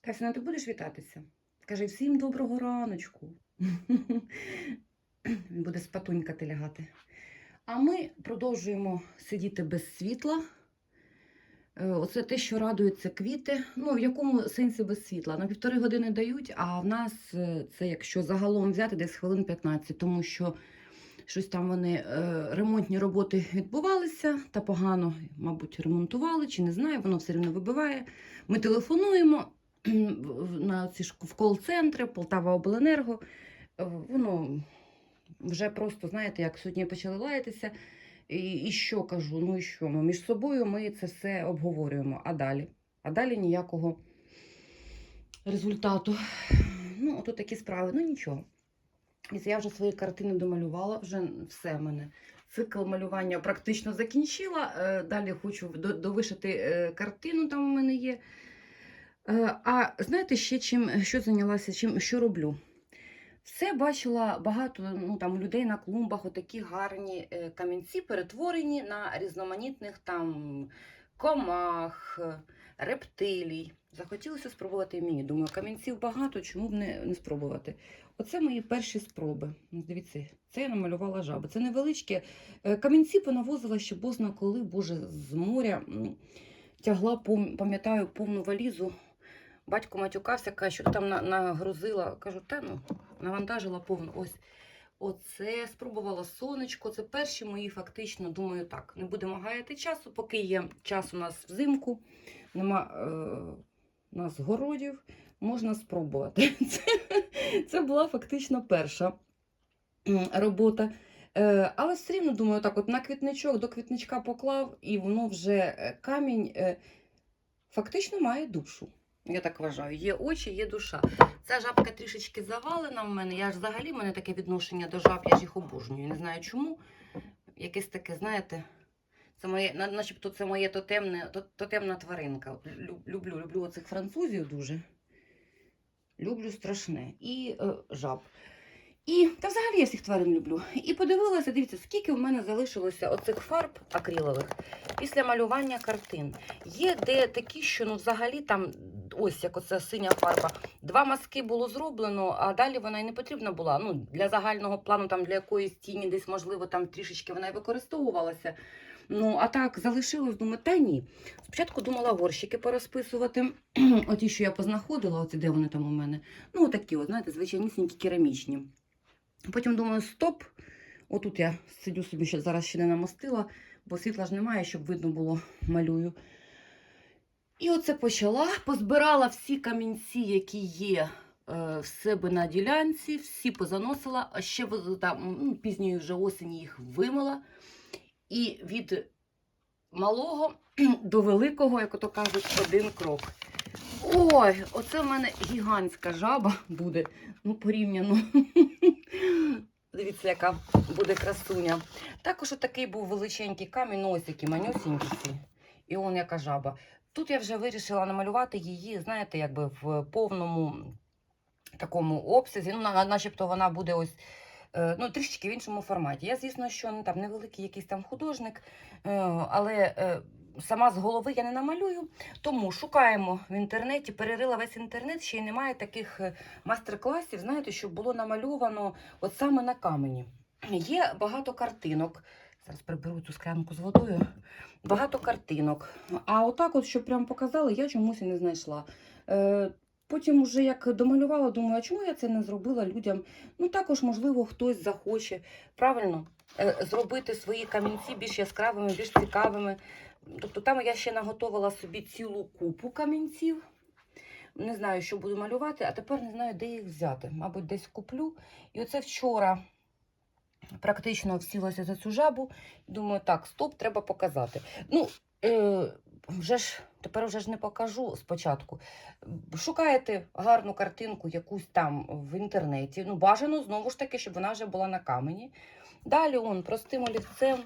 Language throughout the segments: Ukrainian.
Касіна, ти будеш вітатися? Каже, всім доброго раночку. Він буде спатунькати лягати. А ми продовжуємо сидіти без світла. Е, Оце те, що радуються квіти. Ну, в якому сенсі без світла? На півтори години дають, а в нас е, це, якщо загалом взяти, десь хвилин 15, тому що щось там вони е, ремонтні роботи відбувалися та погано, мабуть, ремонтували, чи не знаю, воно все рівно вибиває. Ми телефонуємо на ці в кол-центри, Полтава Обленерго. Е, Воно вже просто, знаєте, як сьогодні почали лаятися. І, і що кажу? Ну і що? Ну, між собою ми це все обговорюємо. А далі? А далі ніякого результату. Ну, ото такі справи. Ну нічого. Я вже свої картини домалювала, вже все в мене. Цикл малювання практично закінчила. Е, Далі хочу довишити е, картину, там у мене є. Е, А знаєте ще чим, що зайнялася, чим, що роблю? Все бачила багато ну, там, людей на клумбах, отакі гарні е, камінці, перетворені на різноманітних там комах, е, рептилій. Захотілося спробувати і мені. Думаю, камінців багато, чому б не, не спробувати? Оце мої перші спроби. Дивіться, це я намалювала жаби. Це невеличкі. Е, Камінці понавозила ще бозна коли, боже, з моря. Тягла, пам'ятаю, повну валізу. Батько матюкався, каже, що ти там нагрузила. Кажу, та ну, навантажила повну. Ось. Оце спробувала сонечко. Це перші мої фактично. Думаю, так, не будемо гаяти часу, поки є час у нас взимку, нема е, у нас городів, можна спробувати. Це, це була фактично перша робота. Е, але все рівно думаю, так, от на квітничок до квітничка поклав, і воно вже е, камінь е, фактично має душу. Я так вважаю. Є очі, є душа. Ця жабка трішечки завалена в мене. Я ж взагалі в мене таке відношення до жаб, я ж їх обожнюю. Не знаю чому. Якесь таке, знаєте, це моє, на- начебто це моє тотемне, тотемна тваринка. Люблю, люблю оцих французів дуже. Люблю страшне. І е, жаб. І та взагалі я всіх тварин люблю. І подивилася, дивіться, скільки в мене залишилося оцих фарб акрилових після малювання картин. Є де такі, що ну взагалі там ось як оця синя фарба. Два мазки було зроблено, а далі вона й не потрібна була. Ну, для загального плану, там для якоїсь тіні, десь, можливо, там трішечки вона й використовувалася. Ну, а так залишилось, думаю, та ні. Спочатку думала горщики порозписувати. Оті, що я познаходила, оці де вони там у мене. Ну, такі, от, знаєте, звичайнісінькі керамічні. Потім думаю, стоп. Отут я сидю собі ще зараз ще не намостила, бо світла ж немає, щоб видно було, малюю. І оце почала, позбирала всі камінці, які є е, в себе на ділянці, всі позаносила, а ще там, ну, пізньої вже осені їх вимила. І від малого до великого, як ото кажуть, один крок. Ой, оце в мене гігантська жаба буде. Ну, порівняно. Дивіться, яка буде красуня. Також отакий був величенький камінь, ось які манюсінькі. І он яка жаба. Тут я вже вирішила намалювати її, знаєте, якби в повному такому обсязі. Ну, начебто вона буде ось. е, Ну, трішечки в іншому форматі. Я, звісно, що ну, там невеликий якийсь там художник, е, але е, сама з голови я не намалюю. Тому шукаємо в інтернеті, перерила весь інтернет, ще й немає таких мастер-класів, знаєте, щоб було намальовано от саме на камені. Є багато картинок. Зараз приберу цю склянку з водою. Багато картинок. А отак, от, щоб прям показали, я чомусь і не знайшла. Е, потім, вже як домалювала, думаю, а чому я це не зробила людям? Ну, також, можливо, хтось захоче правильно е, зробити свої камінці більш яскравими, більш цікавими. Тобто там я ще наготовила собі цілу купу камінців. Не знаю, що буду малювати, а тепер не знаю, де їх взяти. Мабуть, десь куплю. І оце вчора практично всілася за цю жабу. Думаю, так, стоп, треба показати. Ну, е, вже ж тепер вже ж не покажу спочатку. Шукаєте гарну картинку, якусь там в інтернеті. Ну, бажано знову ж таки, щоб вона вже була на камені. Далі он простим олівцем.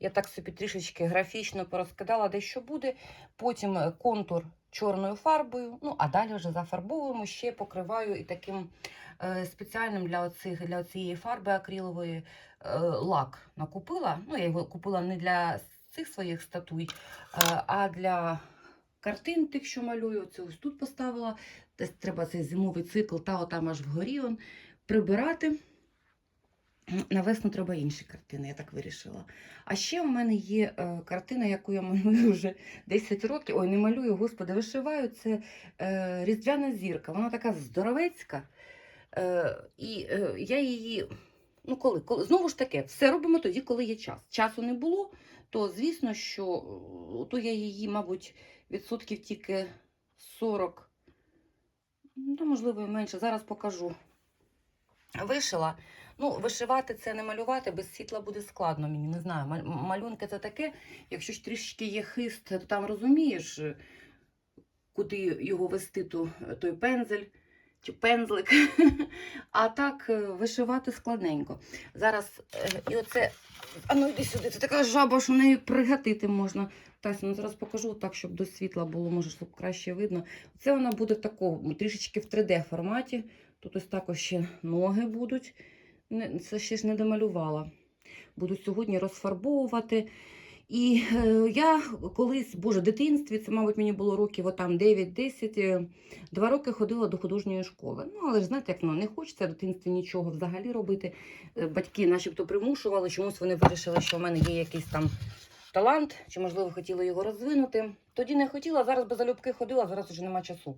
Я так собі трішечки графічно порозкидала, де що буде. Потім контур чорною фарбою. Ну, а далі вже зафарбовуємо, ще покриваю і таким е, спеціальним для, оцих, для цієї фарби акрилової е, лак накупила. Ну, я його купила не для цих своїх статуй, е, а для картин, тих, що малюю. Це ось тут поставила. Десь треба цей зимовий цикл, та отам аж вгорі он, прибирати. На весну треба інші картини, я так вирішила. А ще у мене є е, картина, яку я малюю вже 10 років. Ой, не малюю, господи, вишиваю. Це е, Різдвяна зірка. Вона така здоровецька. Е, і е, я її. Ну, коли, коли знову ж таки, все робимо тоді, коли є час. Часу не було, то звісно, що то я її, мабуть, відсотків тільки 40, ну, можливо, і менше. Зараз покажу. Вишила. Ну, вишивати це не малювати, без світла буде складно мені. Не знаю. Малюнки це таке, якщо ж трішки є хист, то там розумієш, е, куди його вести, то, той пензель чи пензлик. А так е, вишивати складненько. Зараз е, і оце. А ну іди сюди, це така жаба, що нею пригатити можна. Тася, ну зараз покажу так, щоб до світла було, може, щоб краще видно. Це вона буде в такому трішечки в 3D форматі. Тут ось також ще ноги будуть. Це ще ж не домалювала. Буду сьогодні розфарбовувати. І е, я колись, боже, в дитинстві, це, мабуть, мені було років отам 9-10, е, два роки ходила до художньої школи. Ну, але ж знаєте, як воно не хочеться в дитинстві нічого взагалі робити. Е, Батьки начебто примушували, чомусь вони вирішили, що в мене є якийсь там талант, чи, можливо, хотіли його розвинути. Тоді не хотіла, зараз без залюбки ходила, зараз вже нема часу.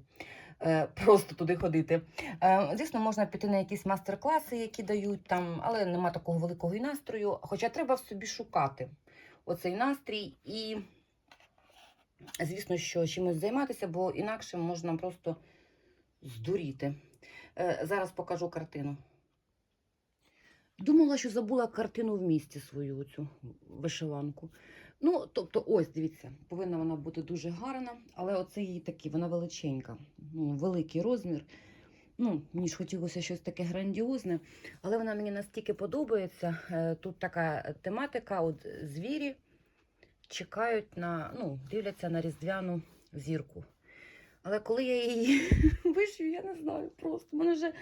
Е, Просто туди ходити. Е, Звісно, можна піти на якісь майстер-класи, які дають там, але нема такого великого і настрою. Хоча треба в собі шукати оцей настрій і, звісно, що чимось займатися, бо інакше можна просто здуріти. Е, Зараз покажу картину. Думала, що забула картину в місті свою цю вишиванку. Ну, тобто, ось, дивіться, повинна вона бути дуже гарна, але оце її такі, вона величенька, ну, великий розмір. Ну, мені ж хотілося щось таке грандіозне, але вона мені настільки подобається. Е, Тут така тематика, от звірі чекають на, ну, дивляться на різдвяну зірку. Але коли я її вишию, я не знаю просто. мене вже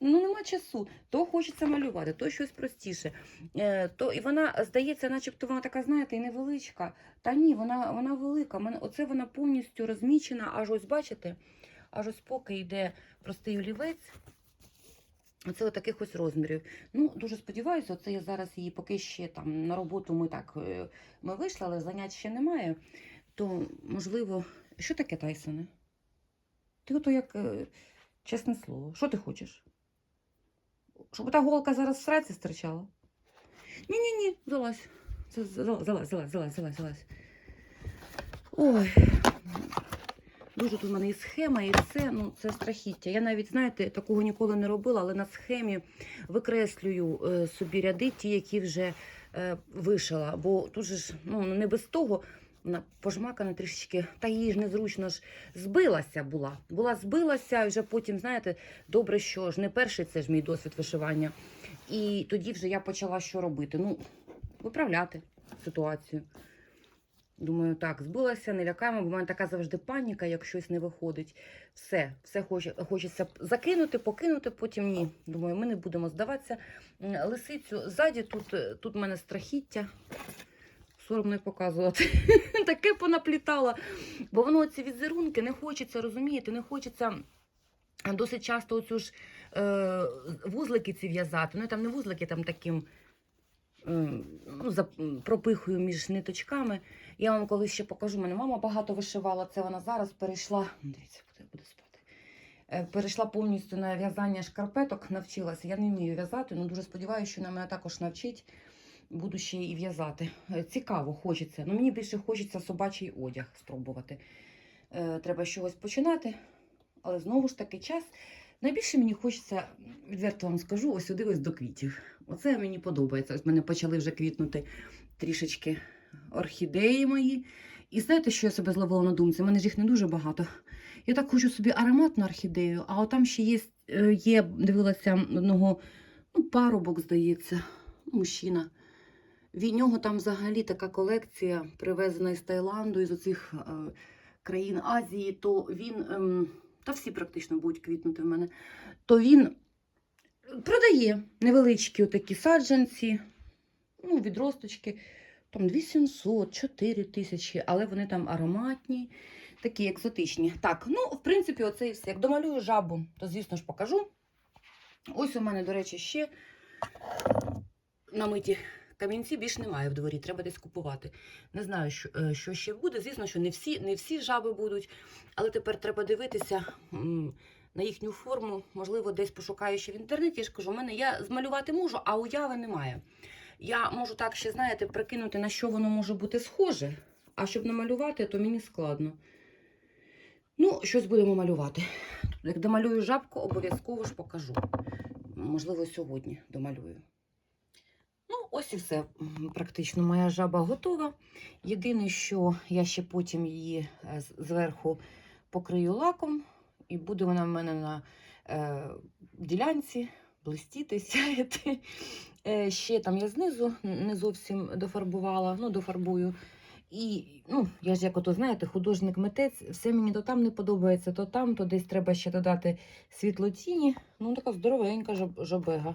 ну, нема часу. То хочеться малювати, то щось простіше. Е, то, і вона здається, начебто вона така, знаєте, і невеличка. Та ні, вона, вона велика. Мене, оце вона повністю розмічена, аж ось бачите, аж ось поки йде простий олівець. Оце таких ось розмірів. Ну, дуже сподіваюся, оце я зараз її поки ще там на роботу ми так е, ми вийшли, але занять ще немає. То, можливо, що таке Тайсоне? Ти ото як е, чесне слово. Що ти хочеш? Щоб та голка зараз в сраці стирчала? Ні-ні-ні, залазь. Залазь, залазь, залазь, залазь, залазь. Ой. Дуже тут в мене і схема, і все. Ну, це страхіття. Я навіть, знаєте, такого ніколи не робила, але на схемі викреслюю е, собі ряди, ті, які вже е, вишила. Бо тут же ж ну, не без того вона пожмакана трішечки, та їй ж незручно ж збилася була. Була збилася, і вже потім, знаєте, добре, що ж не перший це ж мій досвід вишивання. І тоді вже я почала що робити? Ну, виправляти ситуацію. Думаю, так, збилася, не лякаємо, бо в мене така завжди паніка, як щось не виходить. Все, все хоче, хочеться закинути, покинути, потім ні. Думаю, ми не будемо здаватися. Лисицю ззаді тут, е, тут в мене страхіття. Соромно й показувати. Таке понаплітала. Бо воно ці візерунки не хочеться, розумієте, не хочеться досить часто оцю ж е, вузлики ці в'язати. Ну, там не вузлики, там таким е, ну, за, пропихую між ниточками. Я вам колись ще покажу. Мене мама багато вишивала. Це вона зараз перейшла. Дивіться, куди буду спати. Е, Перейшла повністю на в'язання шкарпеток, навчилася. Я не вмію в'язати, але дуже сподіваюся, що вона мене також навчить. Буду ще і в'язати. Е, Цікаво, хочеться. Ну, мені більше хочеться собачий одяг спробувати. Е, Треба чогось починати, але знову ж таки час. Найбільше мені хочеться, відверто вам скажу, ось сюди ось до квітів. Оце мені подобається. Ось мене почали вже квітнути трішечки орхідеї мої. І знаєте, що я себе зловила на думці? У мене ж їх не дуже багато. Я так хочу собі ароматну орхідею, а там ще є, е, є дивилася одного, ну, парубок, здається, мужчина. Від нього там взагалі така колекція, привезена із Таїланду, із оцих е, країн Азії, то він, ем, та всі практично будуть квітнути в мене, то він продає невеличкі отакі саджанці, ну, відросточки, там 2700, 4 тисячі, але вони там ароматні, Такі екзотичні. Так, ну, в принципі, оце і все. Як домалюю жабу, то, звісно ж, покажу. Ось у мене, до речі, ще намиті камінці більш немає в дворі, треба десь купувати. Не знаю, що, е, що ще буде. Звісно, що не всі, не всі жаби будуть, але тепер треба дивитися на їхню форму. Можливо, десь пошукаю ще в інтернеті. Я ж кажу, у мене я змалювати можу, а уяви немає. Я можу так ще, знаєте, прикинути, на що воно може бути схоже, а щоб намалювати, то мені складно. Ну, щось будемо малювати. Як домалюю жабку, обов'язково ж покажу. Можливо, сьогодні домалюю. Ось і все. Практично моя жаба готова. Єдине, що я ще потім її е, зверху покрию лаком, і буде вона в мене на е, ділянці блистіти, сяяти. Е, ще там я знизу не зовсім дофарбувала, ну, дофарбую. І ну, я ж як ото знаєте, художник-митець, все мені то там не подобається, то там, то десь треба ще додати світло тіні. Ну, така здоровенька жабега.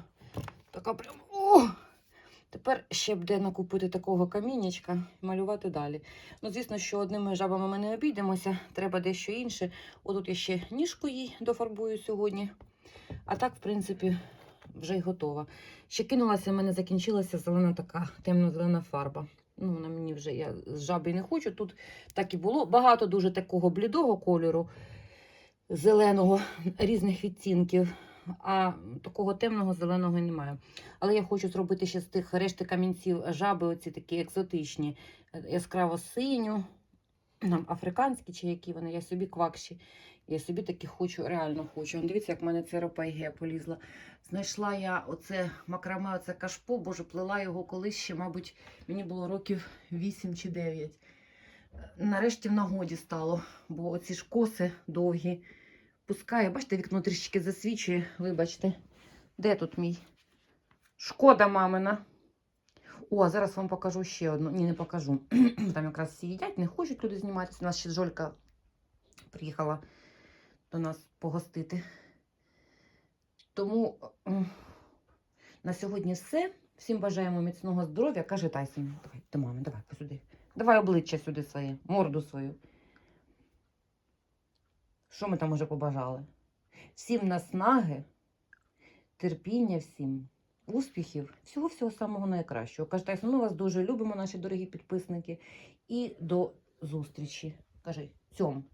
Така прям. О! Тепер ще буде накупити такого камінечка і малювати далі. Ну, звісно, що одними жабами ми не обійдемося, треба дещо інше. Отут я ще ніжку їй дофарбую сьогодні. А так, в принципі, вже й готова. Ще кинулася, в мене закінчилася зелена така темно-зелена фарба. Ну, вона мені вже я з жаби не хочу. Тут так і було. Багато дуже такого блідого кольору, зеленого, різних відтінків, а такого темного зеленого немає. Але я хочу зробити ще з тих решти камінців жаби, оці такі екзотичні, е, яскраво синю, там африканські чи які вони, я собі квакші. Я собі такі хочу, реально хочу. Дивіться, як в мене це ропайге полізла. Знайшла я оце макраме, оце кашпо, боже, плела його колись ще, мабуть, мені було років 8 чи 9. Нарешті в нагоді стало, бо оці ж коси довгі. Пускає, бачите, вікно трішки засвічує, вибачте. Де тут мій? Шкода мамина. О, зараз вам покажу ще одну. Ні, не покажу. Там якраз всі їдять, не хочуть люди зніматися. У нас ще Жолька приїхала до нас погостити. Тому на сьогодні все. Всім бажаємо міцного здоров'я. Каже Тайсон. Давай, до мами, давай посюди. Давай обличчя сюди своє, морду свою. Що ми там уже побажали? Всім наснаги, терпіння всім, успіхів, всього-всього самого найкращого. Каже Тайсон, ми вас дуже любимо, наші дорогі підписники. І до зустрічі. Кажи, цьом.